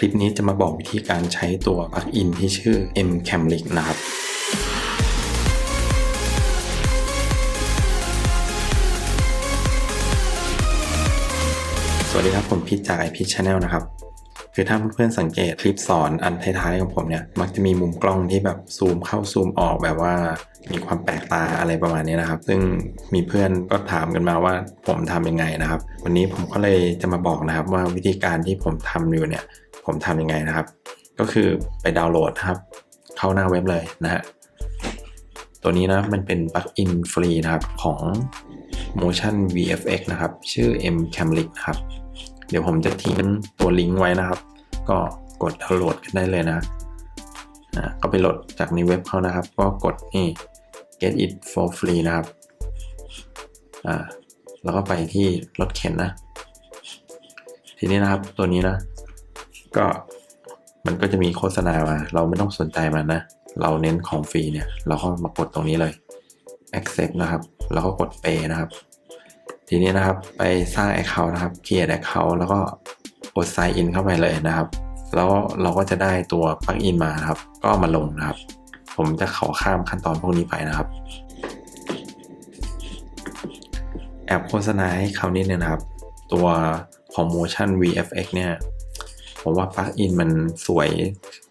คลิปนี้จะมาบอกวิธีการใช้ตัวปลั๊กอินที่ชื่อ M Camlic นะครับสวัสดีครับผมพิชจากไอพิชชาแนลนะครับคือถ้าเพื่อนๆสังเกตคลิปสอนอันท้ายๆของผมเนี่ย มักจะมีมุมกล้องที่แบบซูมเข้าซูมออกแบบว่ามีความแปลกตาอะไรประมาณนี้นะครับ ซึ่งมีเพื่อนก็ถามกันมาว่าผมทำยังไงนะครับ วันนี้ผมก็เลยจะมาบอกนะครับว่าวิธีการที่ผมทำอยู่เนี่ย ผมทำยังไงนะครับ ก็คือไปดาวน์โหลดนะครับ เข้าหน้าเว็บเลยนะฮะตัวนี้นะมันเป็นปลั๊กอินฟรีนะครับของ Motion VFX นะครับ ชื่อ M Camlic ครับ เดี๋ยวผมจะทิ้งตัวลิงก์ไว้นะครับ ก็กดดาวน์โหลดกันได้เลยนะอ่าก็ไปโหลดจากในเว็บเขานะครับ ก็กดนี่ get it for free นะครับอ่าแล้วก็ไปที่รถเข็นนะ ทีนี้นะครับตัวนี้นะ ก็มันก็จะมีโฆษณามา เราไม่ต้องสนใจมันนะ เราเน้นของฟรีเนี่ย เราก็มากดตรงนี้เลย accept นะครับ แล้วก็กด pay นะครับ ทีนี้นะครับไปสร้าง Account นะครับ create Account แล้วก็กด sign in เข้าไปเลยนะครับ แล้วเราก็จะได้ตัวปลั๊กอินมานะครับ ก็มาลงนะครับ ผมจะขอข้ามขั้นตอนพวกนี้ไปนะครับ แอบโฆษณาให้เขานิดนึงนะครับ ตัวของ Motion VFX เนี่ย ผมว่าปลั๊กอินมันสวย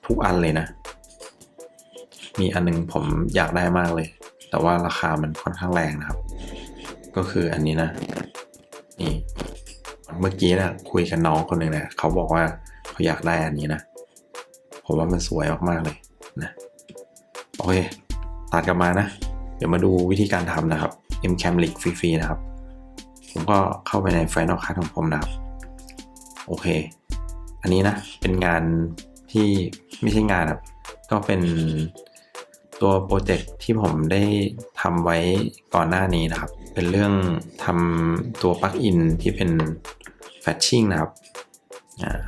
ทุกอันเลยนะ มีอันนึงผมอยากได้มากเลย แต่ว่าราคามันค่อนข้างแรงนะครับ ก็คืออันนี้นะ นี่ เมื่อกี้นะคุยกับน้องคนหนึ่งนะเขาบอกว่าเขาอยากได้อันนี้นะ ผมว่ามันสวยมากๆเลยนะ โอเค ตัดกลับมานะ เดี๋ยวมาดูวิธีการทำนะครับ M Camlic ฟรีๆนะครับ ผมก็เข้าไปใน Final Cut ของผมนะครับ โอเค อันนี้นะเป็นงานที่ไม่ใช่งานครับก็เป็นตัวโปรเจกต์ที่ผมได้ทำไว้ก่อนหน้านี้นะครับ เป็นเรื่องทำตัวปลั๊กอินที่เป็นแฟชชิ่งนะครับ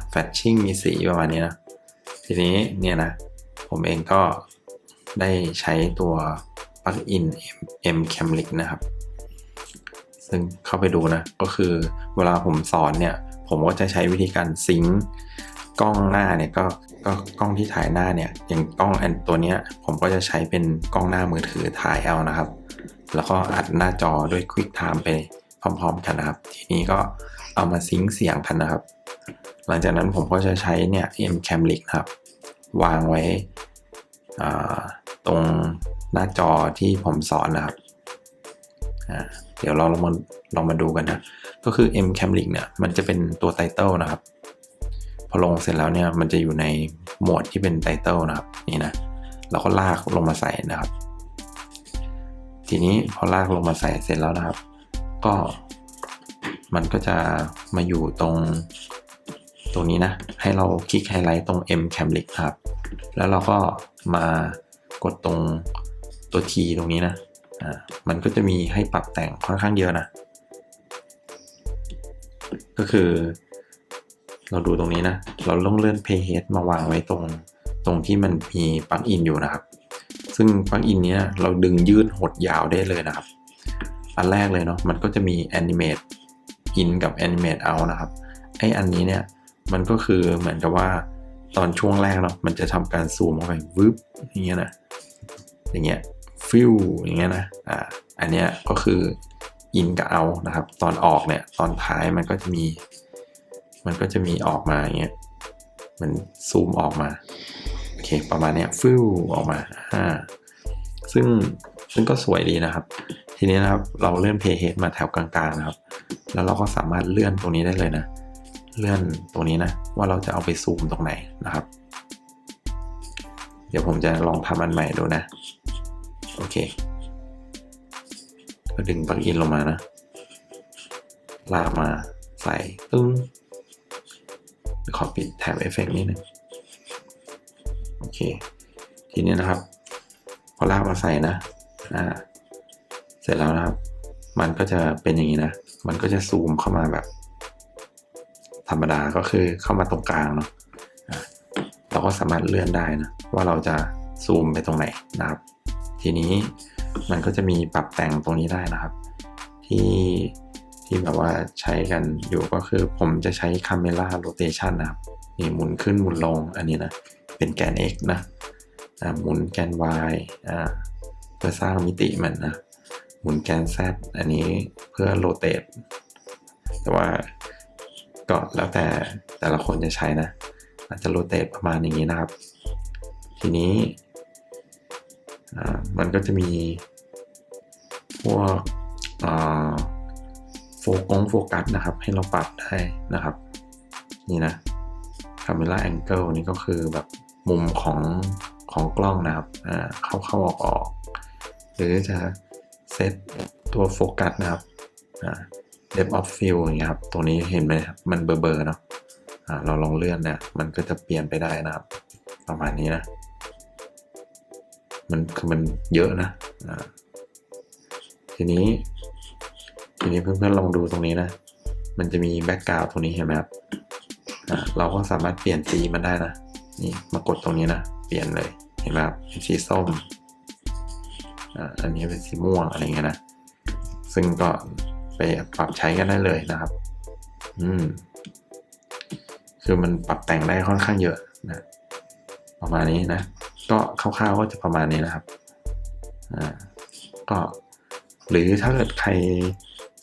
แฟชชิ่งมีสีประมาณนี้นะ ทีนี้เนี่ยนะ ผมเองก็ได้ใช้ตัวปลั๊กอิน M Camlic นะครับ ซึ่งเข้าไปดูนะ ก็คือเวลาผมสอนเนี่ย ผมก็จะใช้วิธีการซิงค์กล้องหน้าเนี่ยก็ก็กล้องที่ถ่ายหน้าเนี่ยอย่างกล้องอันตัวเนี้ยผมก็จะใช้เป็นกล้องหน้ามือถือถ่ายเอานะครับ แล้วก็อัดหน้าจอด้วย QuickTime ไปพร้อมๆกันนะครับ ทีนี้ก็เอามาซิงค์เสียงกันนะครับ หลังจากนั้นผมก็จะใช้เนี่ย M Camlic นะครับ วางไว้ตรงหน้าจอที่ผมสอนนะครับ เดี๋ยวเราลองมาลองมาดูกันนะ ก็คือ M Camlic เนี่ย มันจะเป็นตัวไตเติลนะครับ พอลงเสร็จแล้วเนี่ย มันจะอยู่ในโหมดที่เป็นไตเติลนะครับ นี่นะ เราก็ลากลงมาใส่นะครับ ทีนี้พอลากลงมาใส่เสร็จแล้วนะครับ ก็มันก็จะมาอยู่ตรงตรงนี้นะ ให้เราคลิกไฮไลท์ตรง M Camlic ครับ แล้วเราก็มากดตรงตัว T ตรงนี้นะ อ่ามันก็จะมีให้ปรับแต่งค่อนข้างเยอะนะ ก็คือ เราดูตรงนี้นะ เราต้องเลื่อน Payhead มาวางไว้ตรงตรงที่มันมีปลั๊กอินอยู่นะครับ ซึ่งปลั๊กอินเนี้ยเราดึงยืดหดยาวได้เลยนะครับ อันแรกเลยเนาะมันก็จะมี Animate in กับ Animate out นะครับไออันนี้เนี่ยมันก็คือเหมือนกับว่าตอนช่วงแรกเนาะมันจะทำการซูมเข้าไปวึบอย่างเงี้ยนะอย่างเงี้ย ฟิวอย่างเงี้ยนะอ่าอันเนี้ยก็คือ in กับ out นะครับ ตอนออกเนี่ยตอนท้ายมันก็จะมี มันก็จะมีออกมาอย่างเงี้ยมันซูมออกมาโอเคประมาณเนี้ยฟิวออกมาอ่าซึ่งซึ่งก็สวยดีนะครับ ทีนี้นะครับเราเลื่อน playhead มาแถวกลางๆนะครับ แล้วเราก็สามารถเลื่อนตรงนี้ได้เลยนะ เลื่อนตรงนี้นะ ว่าเราจะเอาไปซูมตรงไหนนะครับ เดี๋ยวผมจะลองทำอันใหม่ดูนะ เค ก็ดึงปลั๊กอินลงมานะ ลากมาใส่ตึ้งขอปิดแท็บเอฟเฟกต์นิดนึงโอเค ทีนี้นะครับ พอลากมาใส่นะอ่าเสร็จแล้วนะครับ มันก็จะเป็นอย่างนี้นะ มันก็จะซูมเข้ามาแบบ ธรรมดาก็คือเข้ามาตรงกลางเนาะเราก็สามารถเลื่อนได้นะ ว่าเราจะซูมไปตรงไหนนะครับ ทีนี้มันก็จะมีปรับแต่งตรงนี้ได้นะครับ ที่ที่แบบว่าใช้กันอยู่ก็คือผมจะใช้ Camera Rotation นะครับนี่หมุนขึ้นหมุนลงอันนี้นะ เป็นแกน x นะอ่าหมุนแกน y อ่าเพื่อสร้างมิติมันนะ หมุนแกน z อันนี้เพื่อโรเตทแต่ว่าก็แล้วแต่แต่ละคนจะใช้นะอาจจะโรเตทประมาณอย่างนี้นะครับ ทีนี้ มันก็จะมีพวกโฟกงโฟกัสนะครับ ให้เราปรับได้นะครับ นี่นะ camera angle นี่ก็คือแบบมุมของของกล้องนะครับเข้าเข้าออกออก หรือจะเซตตัวโฟกัสนะครับ depth of field อย่างเงี้ยครับตรงนี้เห็นไหมครับ มันเบลอๆเนาะเราลองเลื่อนเนี่ย มันก็จะเปลี่ยนไปได้นะครับ ประมาณนี้นะ มันคือมันเยอะนะอ่าทีนี้ ทีนี้เพื่อนๆลองดูตรงนี้นะ มันจะมีแบ็กกราวด์ตรงนี้เห็นไหมครับอะเราก็สามารถเปลี่ยนสีมันได้นะ นี่มากดตรงนี้นะ เปลี่ยนเลย เห็นไหมครับเป็นสีส้มอ่าอันนี้เป็นสีม่วงอะไรเงี้ยนะ ซึ่งก็ไปปรับใช้กันได้เลยนะครับ อืม คือมันปรับแต่งได้ค่อนข้างเยอะนะ ประมาณนี้นะ ก็คร่าวๆก็จะประมาณนี้นะครับอ่าก็หรือถ้าเกิดใคร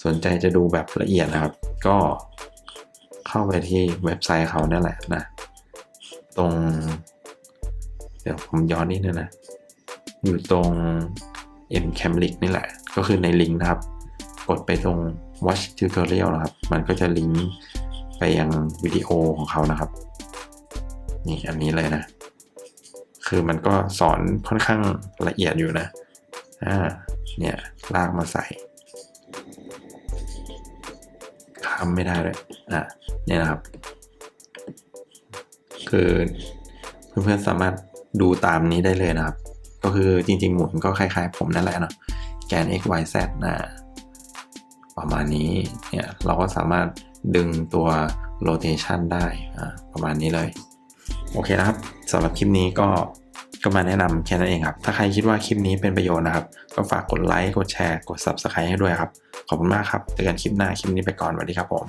สนใจจะดูแบบละเอียดนะครับ ก็เข้าไปที่เว็บไซต์เขานั่นแหละนะ ตรง เดี๋ยวผมย้อนนิดนึงนะ อยู่ตรง m c a m l i c นี่แหละ ก็คือในลิงก์นะครับ กดไปตรง watch tutorial นะครับ มันก็จะลิงก์ไปยังวิดีโอของเขานะครับ นี่อันนี้เลยนะ คือมันก็สอนค่อนข้างละเอียดอยู่นะอ่าเนี่ยลากมาใส่ทำไม่ได้เลยอะเนี่ยนะครับ คือเพื่อนๆสามารถดูตามนี้ได้เลยนะครับ ก็คือจริงๆ หมุนก็คล้ายๆ ผมนั่นแหละเนาะแกน x y z นะประมาณนี้เนี่ยเราก็สามารถดึงตัว rotation ได้อ่าประมาณนี้เลย โอเคนะครับสำหรับคลิปนี้ก็ ก็มาแนะนำแค่นั้นเองครับ ถ้าใครคิดว่าคลิปนี้เป็นประโยชน์นะครับ ก็ฝากกดไลค์ กดแชร์ กด Subscribe ให้ด้วยครับ ขอบคุณมากครับ เจอกันคลิปหน้า คลิปนี้ไปก่อนสวัสดีครับผม